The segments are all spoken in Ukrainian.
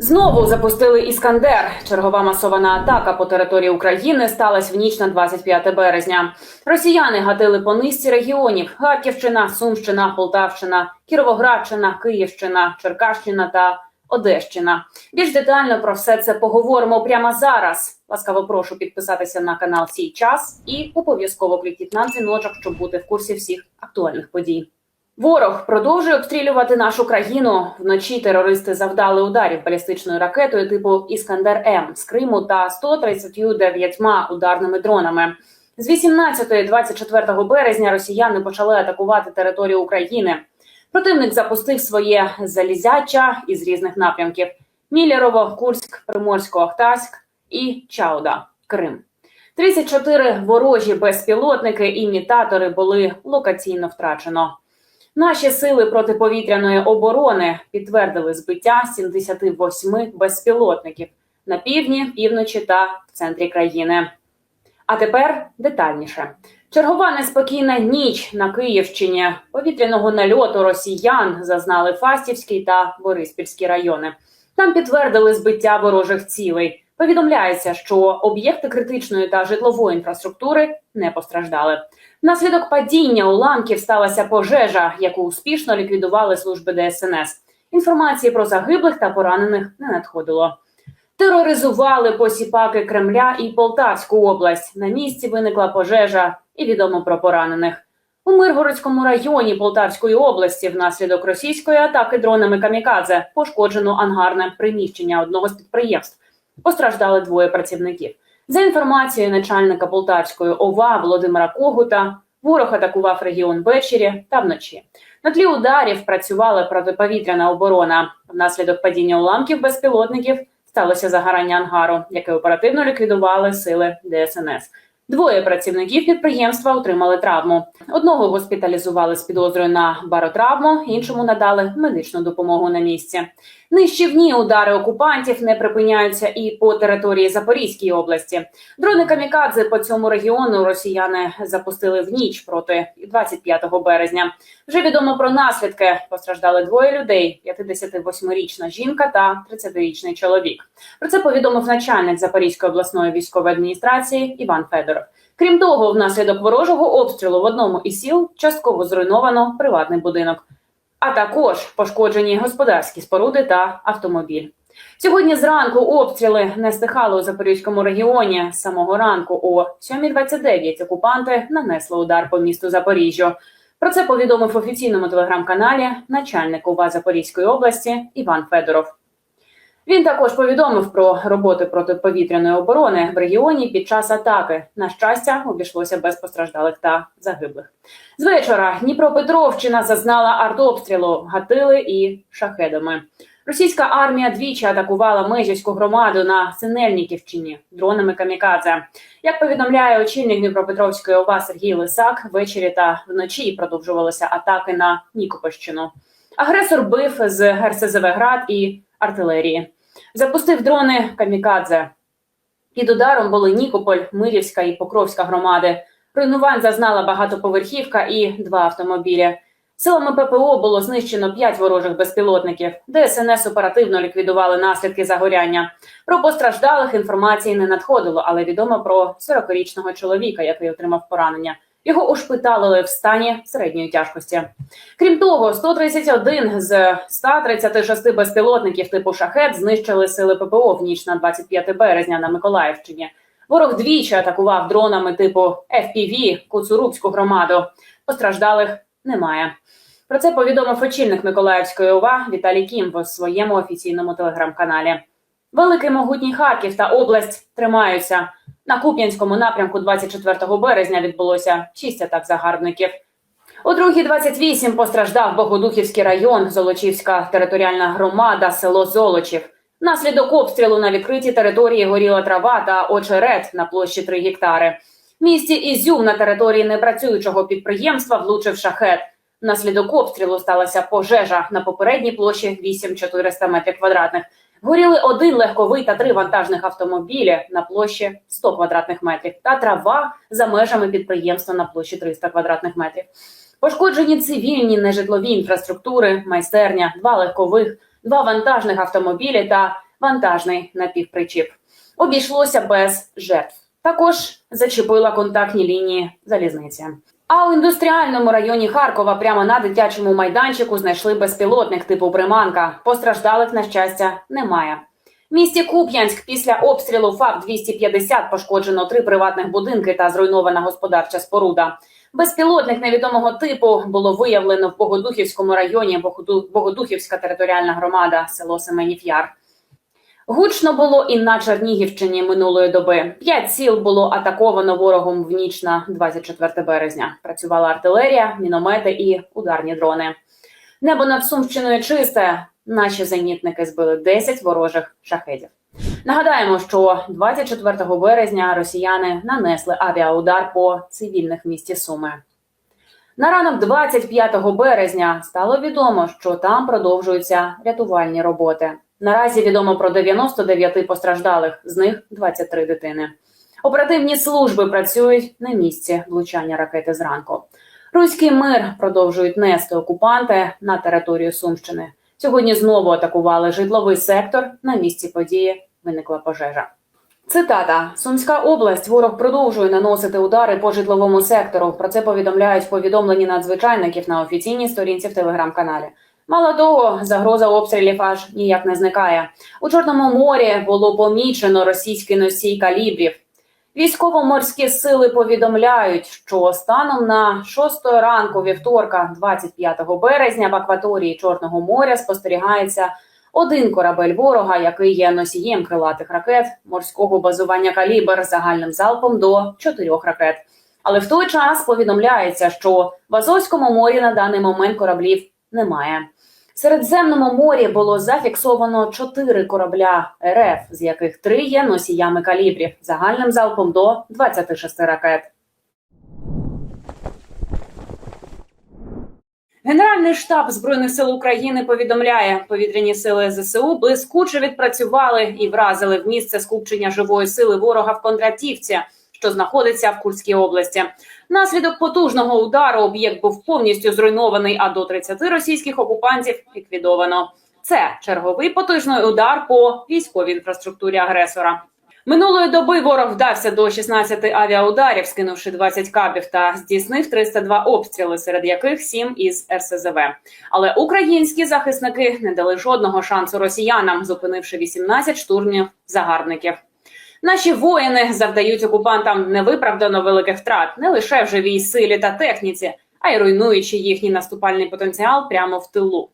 Знову запустили іскандер. Чергова масована атака по території України сталася в ніч на 25 березня. Росіяни гатили по низці регіонів: Харківщина, Сумщина, Полтавщина, Кіровоградщина, Київщина, Черкащина та Одещина. Більш детально про все це поговоримо прямо зараз. Ласкаво прошу підписатися на канал Сій час і обов'язково клікніть на дзвіночок, щоб бути в курсі всіх актуальних подій. Ворог продовжує обстрілювати нашу країну. Вночі терористи завдали ударів балістичною ракетою типу Іскандер М з Криму та 139 ударними дронами. З 18-24 березня росіяни почали атакувати територію України. Противник запустив своє залізяча із різних напрямків: Мілєрово, Курськ, Приморсько-Ахтарськ і Чауда, Крим. 34 ворожі безпілотники імітатори були локаційно втрачено. Наші сили протиповітряної оборони підтвердили збиття 78 безпілотників на півдні, півночі та в центрі країни. А тепер детальніше. Чергова неспокійна ніч на Київщині. Повітряного нальоту росіян зазнали Фастівський та Бориспільські райони. Там підтвердили збиття ворожих цілей. Повідомляється, що об'єкти критичної та житлової інфраструктури не постраждали. Внаслідок падіння уламків сталася пожежа, яку успішно ліквідували служби ДСНС. Інформації про загиблих та поранених не надходило. Тероризували посіпаки Кремля і Полтавську область. На місці виникла пожежа, і відомо про поранених. У Миргородському районі Полтавської області внаслідок російської атаки дронами камікадзе пошкоджено ангарне приміщення одного з підприємств. Постраждали двоє працівників. За інформацією начальника Полтавської ОВА Володимира Когута, ворог атакував регіон ввечері та вночі. На тлі ударів працювала протиповітряна оборона. Внаслідок падіння уламків безпілотників сталося загорання ангару, яке оперативно ліквідували сили ДСНС. Двоє працівників підприємства отримали травму. Одного госпіталізували з підозрою на баротравму, іншому надали медичну допомогу на місці. Нищівні удари окупантів не припиняються і по території Запорізької області. Дрони камікадзе по цьому регіону росіяни запустили в ніч проти 25 березня. Вже відомо про наслідки. Постраждали двоє людей: 58-річна жінка та 30-річний чоловік. Про це повідомив начальник Запорізької обласної військової адміністрації Іван Федоров. Крім того, внаслідок ворожого обстрілу в одному із сіл частково зруйновано приватний будинок, а також пошкоджені господарські споруди та автомобіль. Сьогодні зранку обстріли не стихали у Запорізькому регіоні. З самого ранку о 7.29 окупанти нанесли удар по місту Запоріжжю. Про це повідомив офіційному телеграм-каналі начальник УВА Запорізької області Іван Федоров. Він також повідомив про роботи протиповітряної оборони в регіоні під час атаки. На щастя, обійшлося без постраждалих та загиблих. З вечора Дніпропетровщина зазнала артобстрілу, гатили і шахедами. Російська армія двічі атакувала Межівську громаду на Синельниківщині дронами камікадзе. Як повідомляє очільник Дніпропетровської ОВА Сергій Лисак, ввечері та вночі продовжувалися атаки на Нікопольщину. Агресор бив з РСЗВ град і артилерії. Запустив дрони камікадзе. Під ударом були Нікополь, Мирівська і Покровська громади. Руйнувань зазнала багатоповерхівка і два автомобілі. Силами ППО було знищено п'ять ворожих безпілотників. ДСНС оперативно ліквідували наслідки загоряння. Про постраждалих інформації не надходило, але відомо про 40-річного чоловіка, який отримав поранення. Його ушпиталили в стані середньої тяжкості. Крім того, 131 з 136 безпілотників типу шахет знищили сили ППО в ніч на 25 березня на Миколаївщині. Ворог двічі атакував дронами типу FPV Куцурубську громаду. Постраждалих немає. Про це повідомив очільник Миколаївської ОВА Віталій Кім в своєму офіційному телеграм-каналі. Великий могутній Харків та область тримаються. На Куп'янському напрямку 24 березня відбулося шість атак загарбників. У другій 28 постраждав Богодухівський район, Золочівська територіальна громада, село Золочів. Наслідок обстрілу на відкритій території горіла трава та очерет на площі 3 гектари. В місті Ізюм на території непрацюючого підприємства влучив шахет. Внаслідок обстрілу сталася пожежа на попередній площі 8400 метрів квадратних. Горіли один легковий та три вантажних автомобілі на площі 100 квадратних метрів та трава за межами підприємства на площі 300 квадратних метрів. Пошкоджені цивільні нежитлові інфраструктури, майстерня, два легкових, два вантажних автомобілі та вантажний напівпричіп. Обійшлося без жертв. Також зачепила контактні лінії залізниці. А у індустріальному районі Харкова прямо на дитячому майданчику знайшли безпілотник типу приманка. Постраждалих на щастя немає. В місті Куп'янськ після обстрілу ФАП 250 пошкоджено три приватних будинки та зруйнована господарча споруда. Безпілотник невідомого типу було виявлено в Богодухівському районі Богоду- Богодухівська територіальна громада, село Семенів Яр. Гучно було і на Чернігівщині минулої доби. П'ять сіл було атаковано ворогом в ніч на 24 березня. Працювала артилерія, міномети і ударні дрони. Небо над Сумщиною чисте. Наші зенітники збили 10 ворожих шахедів. Нагадаємо, що 24 березня росіяни нанесли авіаудар по цивільних місті Суми. На ранок 25 березня стало відомо, що там продовжуються рятувальні роботи. Наразі відомо про 99 постраждалих, з них 23 дитини. Оперативні служби працюють на місці влучання ракети зранку. Руський мир продовжують нести окупанти на територію Сумщини. Сьогодні знову атакували житловий сектор. На місці події виникла пожежа. Цитата: Сумська область. Ворог продовжує наносити удари по житловому сектору. Про це повідомляють в повідомленні надзвичайників на офіційній сторінці в телеграм-каналі. Мало того, загроза обстрілів аж ніяк не зникає. У Чорному морі було помічено російський носій калібрів. Військово-морські сили повідомляють, що станом на 6 ранку вівторка, 25 березня, в акваторії Чорного моря спостерігається один корабель ворога, який є носієм крилатих ракет морського базування калібр загальним залпом до чотирьох ракет. Але в той час повідомляється, що в Азовському морі на даний момент кораблів немає. Середземному морі було зафіксовано чотири корабля РФ, з яких три є носіями калібрів загальним залпом до 26 ракет. Генеральний штаб збройних сил України повідомляє, повітряні сили ЗСУ блискуче відпрацювали і вразили в місце скупчення живої сили ворога в Кондратівці, що знаходиться в Курській області. Внаслідок потужного удару об'єкт був повністю зруйнований, а до 30 російських окупантів ліквідовано. Це черговий потужний удар по військовій інфраструктурі агресора. Минулої доби ворог вдався до 16 авіаударів, скинувши 20 кабів та здійснив 302 обстріли, серед яких 7 із РСЗВ. Але українські захисники не дали жодного шансу росіянам, зупинивши 18 штурмів загарбників. Наші воїни завдають окупантам невиправдано великих втрат не лише в живій силі та техніці, а й руйнуючи їхній наступальний потенціал прямо в тилу.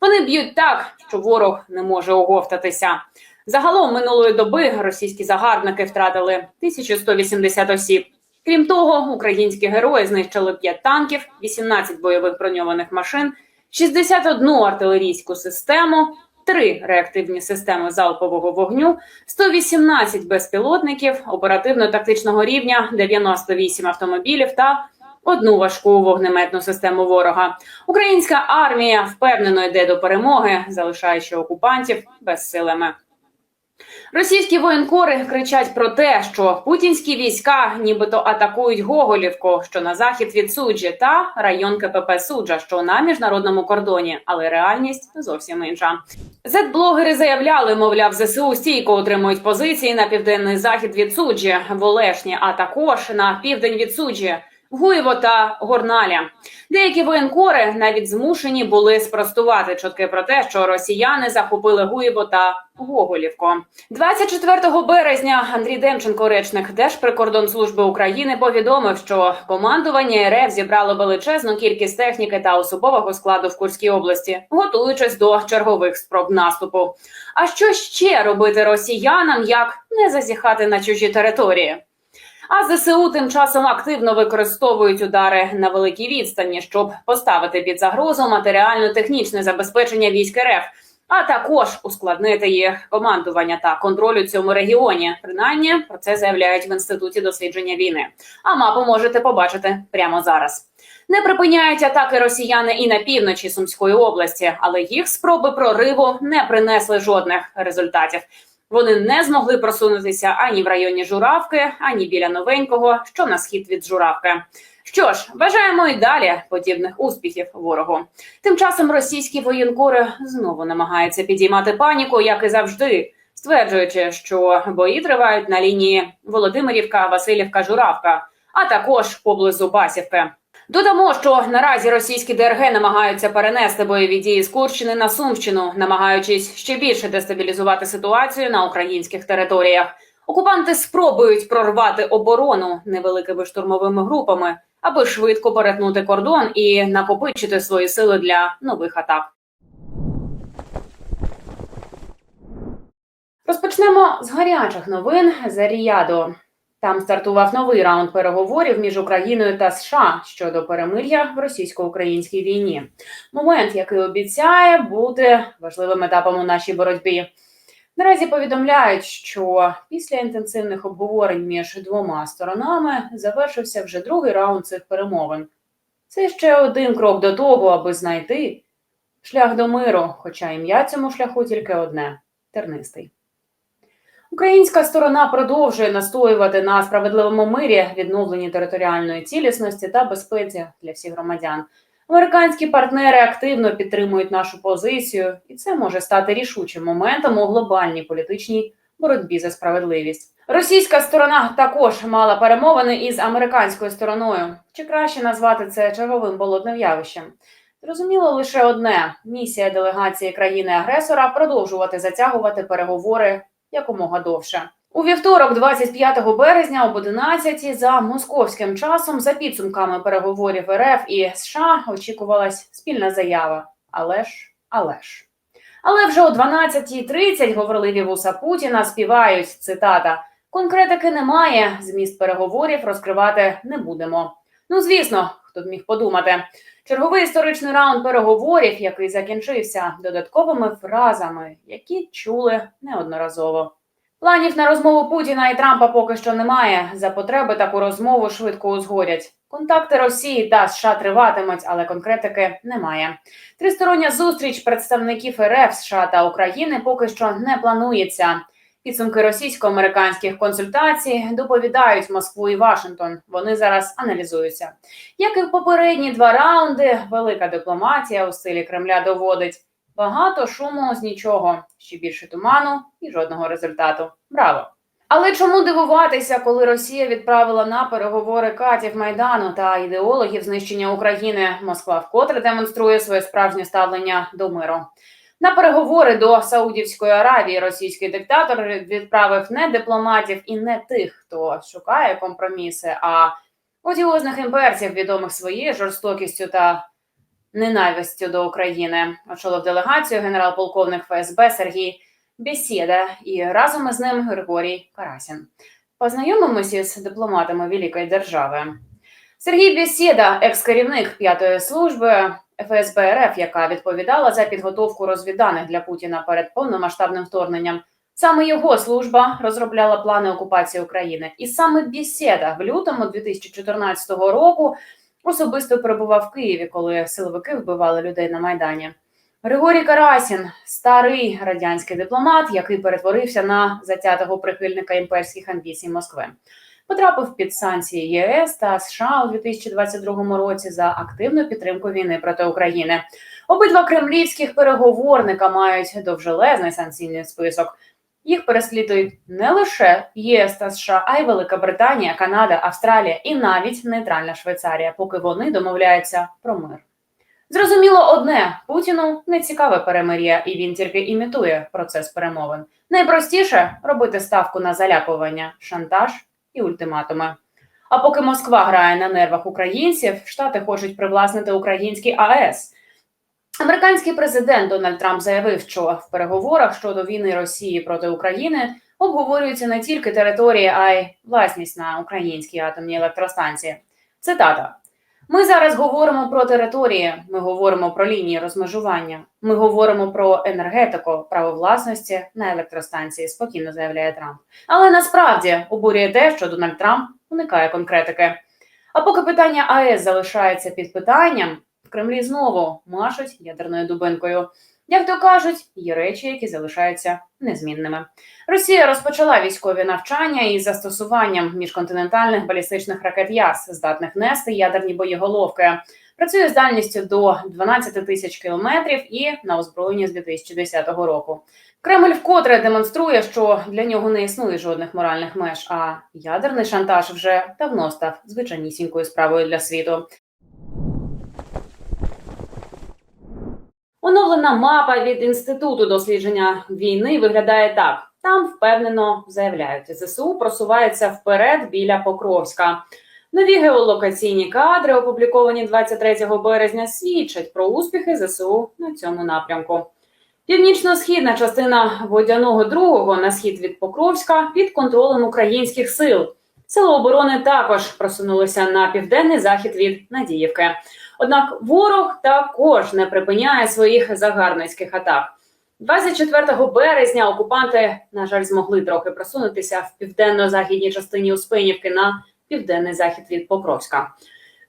Вони б'ють так, що ворог не може оговтатися. Загалом минулої доби російські загарбники втратили 1180 осіб. Крім того, українські герої знищили 5 танків, 18 бойових броньованих машин, 61 артилерійську систему, 3 реактивні системи залпового вогню, 118 безпілотників оперативно-тактичного рівня, 98 автомобілів та одну важку вогнеметну систему ворога. Українська армія впевнено йде до перемоги, залишаючи окупантів безсилими. Російські воєнкори кричать про те, що путінські війська нібито атакують Гоголівку, що на захід від суджі, та район КПП Суджа, що на міжнародному кордоні, але реальність зовсім інша. Зет-блогери заявляли, мовляв, ЗСУ стійко утримують позиції на південний захід від суджі в Олешні, а також на південь від суджі. Гуєво та Горналя. Деякі воєнкори навіть змушені були спростувати чутки про те, що росіяни захопили Гуєво та Гоголівку. 24 березня Андрій Демченко, речник Держприкордонслужби України, повідомив, що командування РФ зібрало величезну кількість техніки та особового складу в Курській області, готуючись до чергових спроб наступу. А що ще робити росіянам, як не зазіхати на чужі території? А ЗСУ тим часом активно використовують удари на великій відстані, щоб поставити під загрозу матеріально-технічне забезпечення військ РФ, а також ускладнити їх командування та контроль у цьому регіоні. Принаймні про це заявляють в інституті дослідження війни. А мапу можете побачити прямо зараз. Не припиняють атаки росіяни і на півночі Сумської області, але їх спроби прориву не принесли жодних результатів. Вони не змогли просунутися ані в районі Журавки, ані біля новенького, що на схід від Журавки. Що ж, бажаємо і далі подібних успіхів ворогу. Тим часом російські воєнкори знову намагаються підіймати паніку, як і завжди. стверджуючи, що бої тривають на лінії Володимирівка, Васильівка, Журавка, а також поблизу Басівки. Додамо, що наразі російські ДРГ намагаються перенести бойові дії з Курщини на Сумщину, намагаючись ще більше дестабілізувати ситуацію на українських територіях. Окупанти спробують прорвати оборону невеликими штурмовими групами, аби швидко перетнути кордон і накопичити свої сили для нових атак. Розпочнемо з гарячих новин з Ріяду. Там стартував новий раунд переговорів між Україною та США щодо перемир'я в російсько-українській війні. Момент, який обіцяє бути важливим етапом у нашій боротьбі. Наразі повідомляють, що після інтенсивних обговорень між двома сторонами завершився вже другий раунд цих перемовин. Це ще один крок до того, аби знайти шлях до миру, хоча ім'я цьому шляху тільки одне тернистий. Українська сторона продовжує настоювати на справедливому мирі, відновленні територіальної цілісності та безпеці для всіх громадян. Американські партнери активно підтримують нашу позицію, і це може стати рішучим моментом у глобальній політичній боротьбі за справедливість. Російська сторона також мала перемовини із американською стороною. Чи краще назвати це черговим болотним явищем? Зрозуміло лише одне: місія делегації країни-агресора продовжувати затягувати переговори якомога довше. У вівторок, 25 березня, об 11 за московським часом, за підсумками переговорів РФ і США, очікувалась спільна заява. Але ж, але ж. Але вже о 12.30 говорливі вуса Путіна співають цитата: конкретики немає. Зміст переговорів розкривати не будемо. Ну, звісно, хто б міг подумати. Черговий історичний раунд переговорів, який закінчився додатковими фразами, які чули неодноразово. Планів на розмову Путіна і Трампа поки що немає. За потреби таку розмову швидко узгодять. Контакти Росії та США триватимуть, але конкретики немає. Тристороння зустріч представників РФ США та України поки що не планується. Підсумки російсько-американських консультацій доповідають Москву і Вашингтон. Вони зараз аналізуються. Як і в попередні два раунди, велика дипломатія у стилі Кремля доводить багато шуму з нічого, ще більше туману і жодного результату. Браво! Але чому дивуватися, коли Росія відправила на переговори катів майдану та ідеологів знищення України? Москва вкотре демонструє своє справжнє ставлення до миру. На переговори до Саудівської Аравії російський диктатор відправив не дипломатів і не тих, хто шукає компроміси, а одіозних імперців, відомих своєю жорстокістю та ненавистю до України. Очолив делегацію генерал-полковник ФСБ Сергій Бесіда і разом із ним Григорій Карасін. Познайомимося з дипломатами Великої держави. Сергій Бесіда, екс-керівник п'ятої служби ФСБ РФ, яка відповідала за підготовку розвідданих для Путіна перед повномасштабним вторгненням. Саме його служба розробляла плани окупації України, і саме Бесіда в лютому 2014 року особисто перебував в Києві, коли силовики вбивали людей на майдані. Григорій Карасін, старий радянський дипломат, який перетворився на затятого прихильника імперських амбіцій Москви, потрапив під санкції ЄС та США у 2022 році за активну підтримку війни проти України. Обидва кремлівських переговорника мають довжелезний санкційний список. Їх переслідують не лише ЄС та США, а й Велика Британія, Канада, Австралія і навіть нейтральна Швейцарія, поки вони домовляються про мир. Зрозуміло одне: Путіну не цікаве перемир'я, і він тільки імітує процес перемовин. Найпростіше робити ставку на залякування, шантаж і ультиматуми. А поки Москва грає на нервах українців, штати хочуть привласнити український АЕС. Американський президент Дональд Трамп заявив, що в переговорах щодо війни Росії проти України обговорюються не тільки території, а й власність на українські атомні електростанції. Цитата: ми зараз говоримо про території, ми говоримо про лінії розмежування, ми говоримо про енергетику, право власності на електростанції. Спокійно заявляє Трамп. Але насправді обурює те, що Дональд Трамп уникає конкретики. А поки питання АЕС залишається під питанням, в Кремлі знову машуть ядерною дубинкою. Як то кажуть, є речі, які залишаються незмінними. Росія розпочала військові навчання із застосуванням міжконтинентальних балістичних ракет ЯС, здатних нести ядерні боєголовки. Працює з дальністю до 12 тисяч кілометрів і на озброєнні з 2010 року. Кремль вкотре демонструє, що для нього не існує жодних моральних меж, а ядерний шантаж вже давно став звичайнісінькою справою для світу. Оновлена мапа від інституту дослідження війни виглядає так: там впевнено заявляють, ЗСУ просувається вперед біля Покровська. Нові геолокаційні кадри, опубліковані 23 березня, свідчать про успіхи ЗСУ на цьому напрямку. Північно-східна частина водяного другого на схід від Покровська під контролем українських сил. Сили оборони також просунулися на південний захід від Надіївки. Однак ворог також не припиняє своїх загарбницьких атак. 24 березня окупанти, на жаль, змогли трохи просунутися в південно-західній частині Успенівки на південний захід від Покровська.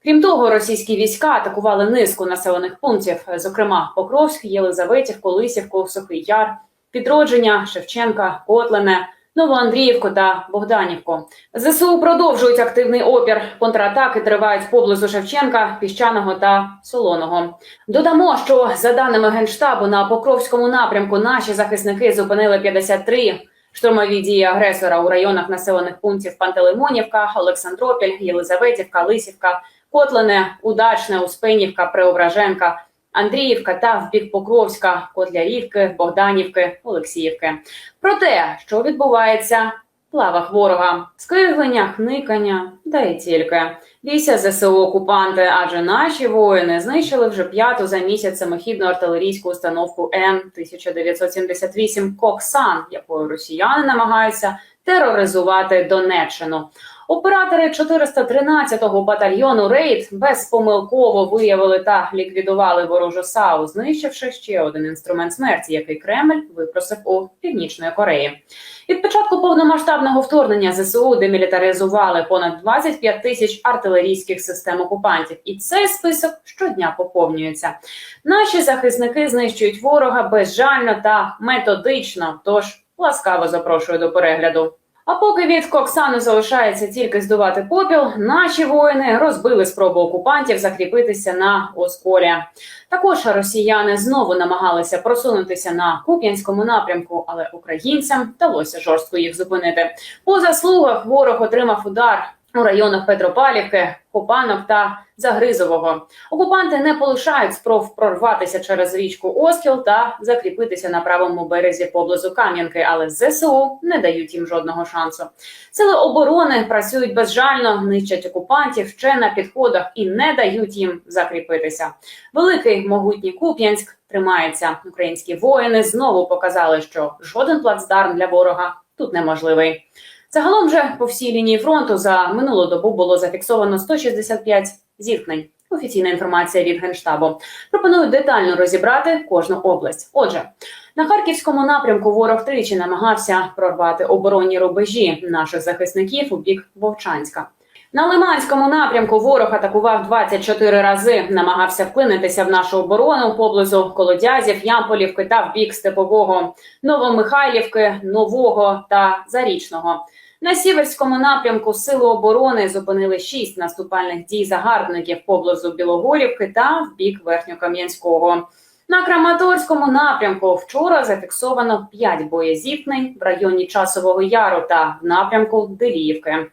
Крім того, російські війська атакували низку населених пунктів, зокрема Покровськ, Єлизаветівку, Лисівку, Сухий Яр, Підродження, Шевченка, Котлине, Новоандріївку та Богданівку. ЗСУ продовжують активний опір. Контратаки тривають поблизу Шевченка, Піщаного та Солоного. Додамо, що за даними генштабу на Покровському напрямку наші захисники зупинили 53 штурмові дії агресора у районах населених пунктів Пантелеймонівка, Олександропіль, Єлизаветівка, Лисівка, Котлине, Удачне, Успенівка, Преображенка. Андріївка та в бік Покровська, Котлярівки, Богданівки, Олексіївки. Про те, що відбувається в плавах ворога, скиглення, хникання, та й тільки бійся ЗСУ окупанти, адже наші воїни знищили вже п'яту за місяць самохідну артилерійську установку Н 1978 Коксан, якою росіяни намагаються тероризувати Донеччину. Оператори 413-го батальйону Рейд безпомилково виявили та ліквідували ворожу САУ, знищивши ще один інструмент смерті, який Кремль випросив у північної Кореї. Від початку повномасштабного вторгнення ЗСУ демілітаризували понад 25 тисяч артилерійських систем окупантів, і цей список щодня поповнюється. Наші захисники знищують ворога безжально та методично. Тож ласкаво запрошую до перегляду. А поки від Коксану залишається тільки здувати попіл, наші воїни розбили спробу окупантів закріпитися на Осколя. Також росіяни знову намагалися просунутися на Куп'янському напрямку, але українцям вдалося жорстко їх зупинити. По заслугах ворог отримав удар у районах Петропавлівки, Копанок та Загризового. Окупанти не полишають спроб прорватися через річку Оскіл та закріпитися на правому березі поблизу Кам'янки, але ЗСУ не дають їм жодного шансу. Сили оборони працюють безжально, нищать окупантів ще на підходах і не дають їм закріпитися. Великий могутній Куп'янськ тримається. Українські воїни знову показали, що жоден плацдарм для ворога тут неможливий. Загалом же по всій лінії фронту за минулу добу було зафіксовано 165 зіткнень. Офіційна інформація від генштабу. Пропоную детально розібрати кожну область. Отже, на харківському напрямку ворог тричі намагався прорвати оборонні рубежі наших захисників у бік Вовчанська. На Лиманському напрямку ворог атакував 24 рази, намагався вклинитися в нашу оборону поблизу Колодязів, Ямполівки та в бік Степового, Новомихайлівки, Нового та Зарічного. На сіверському напрямку сили оборони зупинили шість наступальних дій загарбників поблизу Білогорівки та в бік Верхньокам'янського. На Краматорському напрямку вчора зафіксовано 5 боєзіткнень в районі Часового Яру та в напрямку Деліївки.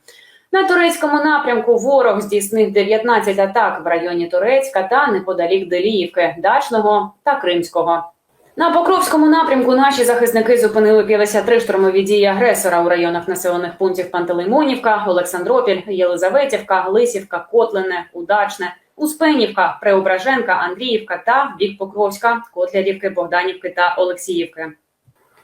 На турецькому напрямку ворог здійснив 19 атак в районі Турецька та неподалік Деліївки, Дачного та Кримського. На Покровському напрямку наші захисники зупинили 53 штурмові дії агресора у районах населених пунктів Пантелеймонівка, Олександропіль, Єлизаветівка, Лисівка, Котлине, Удачне, Успенівка, Преображенка, Андріївка та в бік Покровська, Котлярівки, Богданівки та Олексіївки.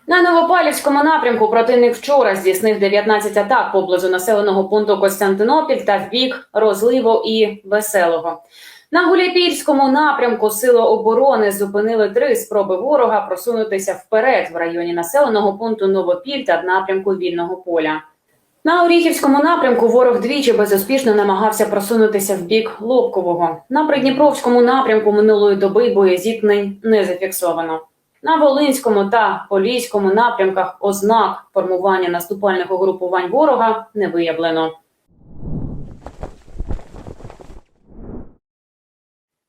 На Новопалівському напрямку противник вчора здійснив 19 атак поблизу населеного пункту Костянтинопіль та в бік Розливо і Веселого. На Гуляйпільському напрямку Сили оборони зупинили три спроби ворога просунутися вперед в районі населеного пункту Новопіль та в напрямку вільного поля. На Оріхівському напрямку ворог двічі безуспішно намагався просунутися в бік Лобкового. На Придніпровському напрямку минулої доби боєзіткнень не зафіксовано. На Волинському та Поліському напрямках ознак формування наступальних угрупувань ворога не виявлено.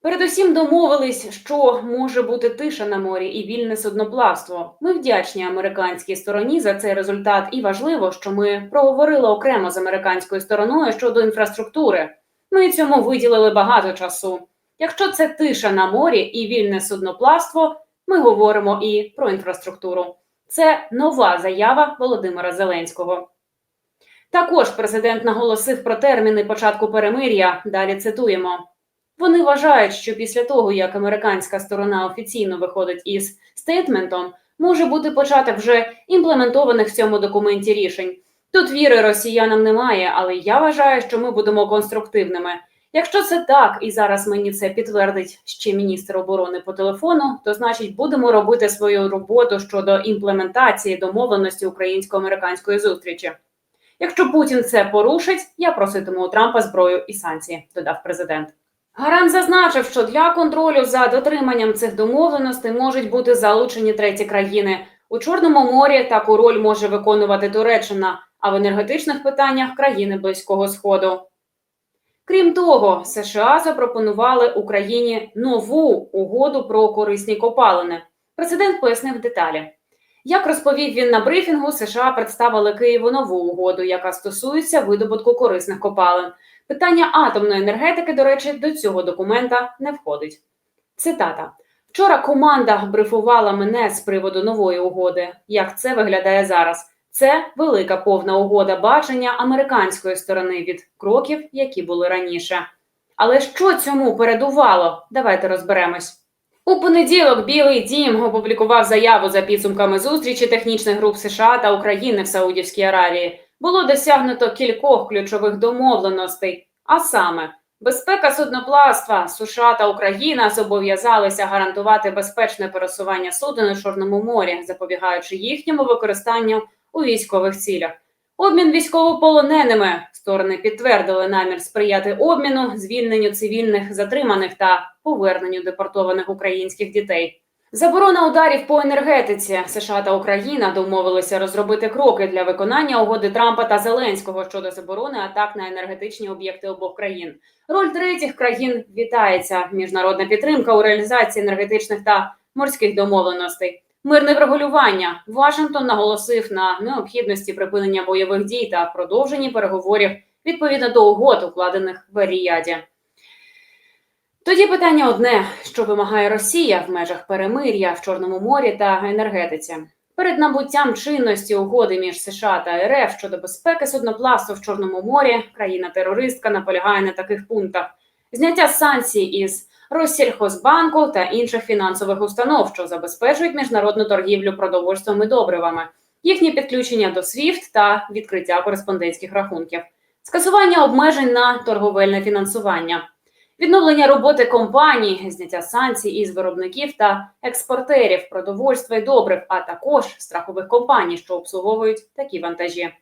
Передусім домовились, що може бути тиша на морі і вільне судноплавство. Ми вдячні американській стороні за цей результат, і важливо, що ми проговорили окремо з американською стороною щодо інфраструктури. Ми цьому виділили багато часу. Якщо це тиша на морі і вільне судноплавство, ми говоримо і про інфраструктуру. Це нова заява Володимира Зеленського. Також президент наголосив про терміни початку перемир'я. Далі цитуємо. Вони вважають, що після того, як американська сторона офіційно виходить із стейтментом, може бути початок вже імплементованих в цьому документі рішень. Тут віри росіянам немає, але я вважаю, що ми будемо конструктивними. Якщо це так, і зараз мені це підтвердить ще міністр оборони по телефону, то значить будемо робити свою роботу щодо імплементації домовленості українсько-американської зустрічі. Якщо Путін це порушить, я проситиму у Трампа зброю і санкції, додав президент. Гарант зазначив, що для контролю за дотриманням цих домовленостей можуть бути залучені треті країни. У Чорному морі таку роль може виконувати Туреччина, а в енергетичних питаннях країни Близького Сходу. Крім того, США запропонували Україні нову угоду про корисні копалини. Президент пояснив деталі. Як розповів він на брифінгу, США представили Києву нову угоду, яка стосується видобутку корисних копалин. Питання атомної енергетики, до речі, до цього документа не входить. Цитата: вчора команда брифувала мене з приводу нової угоди. Як це виглядає зараз? Це велика повна угода бачення американської сторони від кроків, які були раніше. Але що цьому передувало? Давайте розберемось. У понеділок Білий Дім опублікував заяву за підсумками зустрічі технічних груп США та України в Саудівській Аравії. Було досягнуто кількох ключових домовленостей, а саме безпека судноплавства, США та Україна зобов'язалися гарантувати безпечне пересування суден у Чорному морі, запобігаючи їхньому використанню у військових цілях. Обмін військовополоненими сторони підтвердили намір сприяти обміну, звільненню цивільних затриманих та поверненню депортованих українських дітей. Заборона ударів по енергетиці США та Україна домовилися розробити кроки для виконання угоди Трампа та Зеленського щодо заборони атак на енергетичні об'єкти обох країн. Роль третіх країн вітається міжнародна підтримка у реалізації енергетичних та морських домовленостей. Мирне врегулювання Вашингтон наголосив на необхідності припинення бойових дій та продовженні переговорів відповідно до угод, укладених в Ріяді. Тоді питання одне: що вимагає Росія в межах перемир'я в Чорному морі та енергетиці. Перед набуттям чинності угоди між США та РФ щодо безпеки судноплавства в Чорному морі країна-терористка наполягає на таких пунктах: зняття санкцій із Россільхозбанку та інших фінансових установ, що забезпечують міжнародну торгівлю продовольством і добривами, їхнє підключення до SWIFT та відкриття кореспондентських рахунків, скасування обмежень на торговельне фінансування, відновлення роботи компаній, зняття санкцій із виробників та експортерів продовольства і добрив, а також страхових компаній, що обслуговують такі вантажі.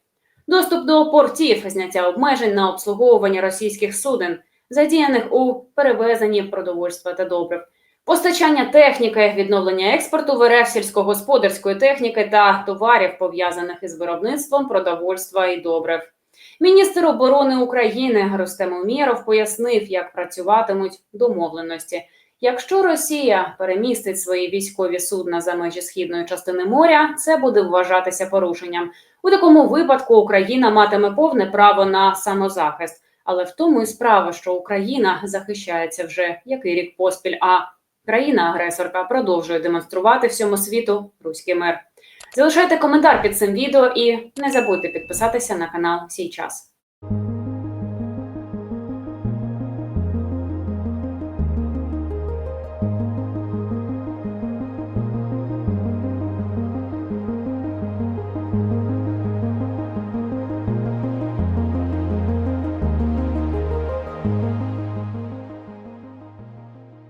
Доступ до портів, зняття обмежень на обслуговування російських суден задіяних у перевезенні продовольства та добрив, постачання техніки, відновлення експорту в РФ сільськогосподарської техніки та товарів, пов'язаних із виробництвом продовольства і добрив. Міністр оборони України Рустем Умєров пояснив, як працюватимуть домовленості. Якщо Росія перемістить свої військові судна за межі східної частини моря, це буде вважатися порушенням. У такому випадку Україна матиме повне право на самозахист. Але в тому і справа, що Україна захищається вже який рік поспіль, а країна-агресорка продовжує демонструвати всьому світу руський мир. Залишайте коментар під цим відео і не забудьте підписатися на канал Сій час.